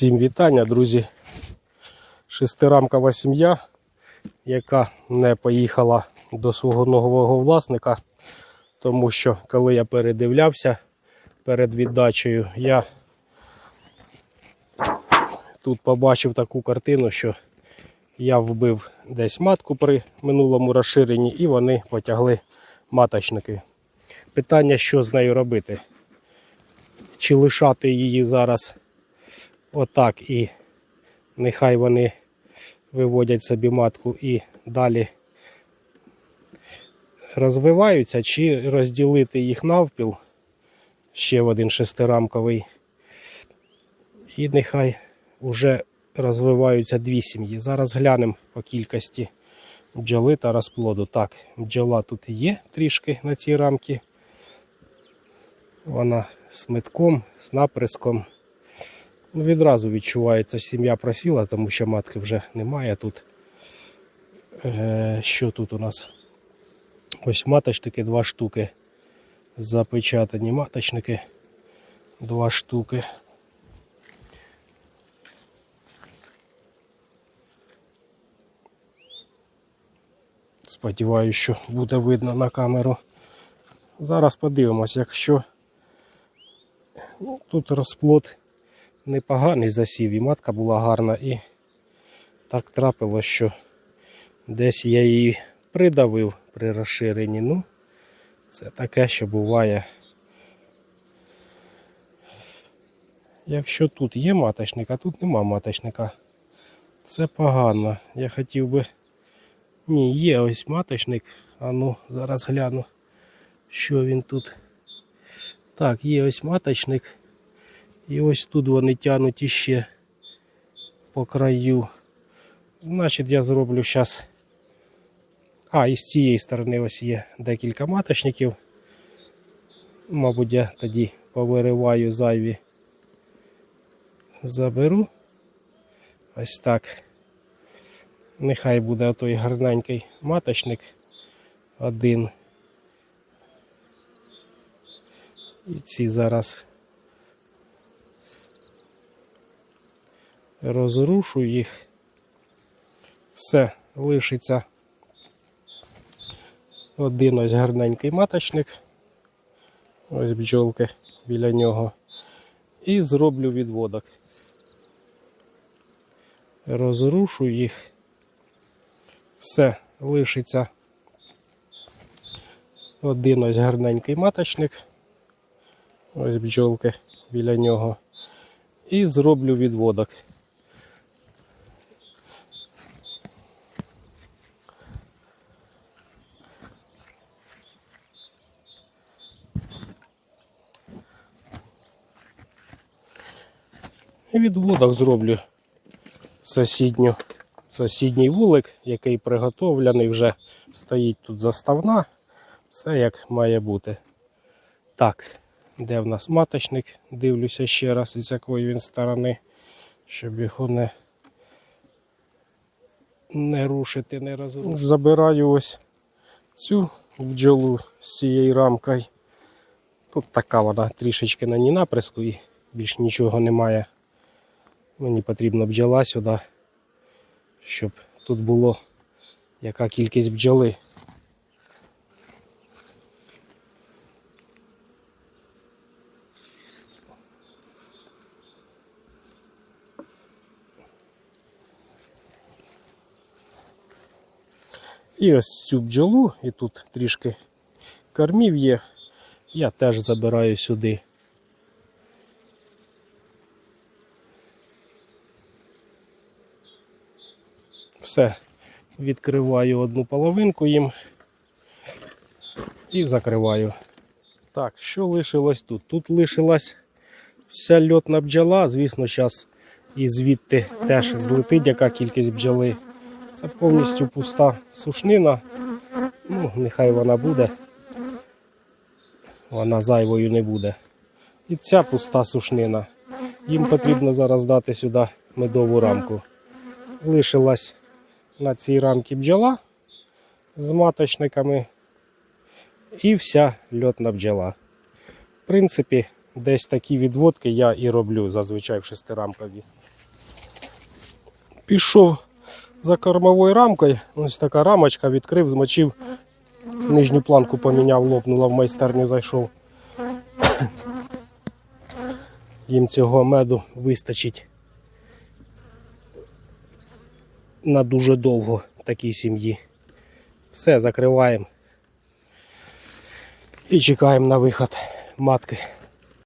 Всім вітання, друзі. Шестирамкова сім'я, яка не поїхала до свого нового власника, тому що коли я передивлявся перед віддачею, я тут побачив таку картину, що я вбив десь матку при минулому розширенні і вони потягли маточники. Питання, що з нею робити? Чи лишати її зараз отак і нехай вони виводять собі матку і далі розвиваються, чи розділити їх навпіл, ще в один шестирамковий, і нехай вже розвиваються дві сім'ї. Зараз глянемо по кількості бджоли та розплоду. Так, бджола тут є трішки на цій рамці. Вона з метком, з наприском. Ну, відразу відчувається, сім'я просіла, тому що матки вже немає тут. Е, що тут у нас? Ось маточники, два штуки. Запечатані маточники, два штуки. Сподіваюся, що буде видно на камеру. Зараз подивимось, якщо ну, тут розплод непоганий засів, і матка була гарна, і так трапилось, що десь я її придавив при розширенні. Ну, це таке, що буває. Якщо тут є маточник, а тут нема маточника, це погано. Я хотів би. Ні, є ось маточник. А ну, зараз гляну, що він тут. Так, є ось маточник. І ось тут вони тянуть іще по краю. Значить, я зроблю зараз. А, і з цієї сторони ось є декілька маточників. Мабуть, я тоді повириваю зайві. Заберу. Ось так. Нехай буде той гарненький маточник один. І ці зараз розрушу їх. Все, лишиться один ось гарненький маточник. Ось бджолки біля нього. І зроблю відводок. Розрушу їх. Все, лишиться один ось гарненький маточник. Ось бджолки біля нього. І зроблю відводок. Відводок зроблю сусідню, сусідній вулик, який приготовлений, вже стоїть тут заставна. Все як має бути. Так, де в нас маточник? Дивлюся ще раз, з якої він сторони, щоб його не, не рушити, не розрушити. Забираю ось цю бджолу з цією рамкою. Тут така вона трішечки на ній наприску і більш нічого немає. Мені потрібна бджола сюди, щоб тут було яка кількість бджоли. І ось цю бджолу, і тут трішки кормів є, я теж забираю сюди. Все, відкриваю одну половинку їм і закриваю. Так, що лишилось тут? Тут лишилась вся льотна бджола. Звісно, зараз і звідти теж злетить яка кількість бджоли. Це повністю пуста сушнина. Ну, нехай вона буде. Вона зайвою не буде. І ця пуста сушнина. Їм потрібно зараз дати сюди медову рамку. Лишилась на цій рамці бджола з маточниками і вся льотна бджола. В принципі, Десь такі відводки я і роблю зазвичай в шестирамкові. Пішов за кормовою рамкою. Ось така рамочка, відкрив, змочив. Нижню планку поміняв, лопнула в майстерню зайшов. Їм цього меду вистачить на дуже довго такій сім'ї. Все, закриваємо. І чекаємо на виход матки.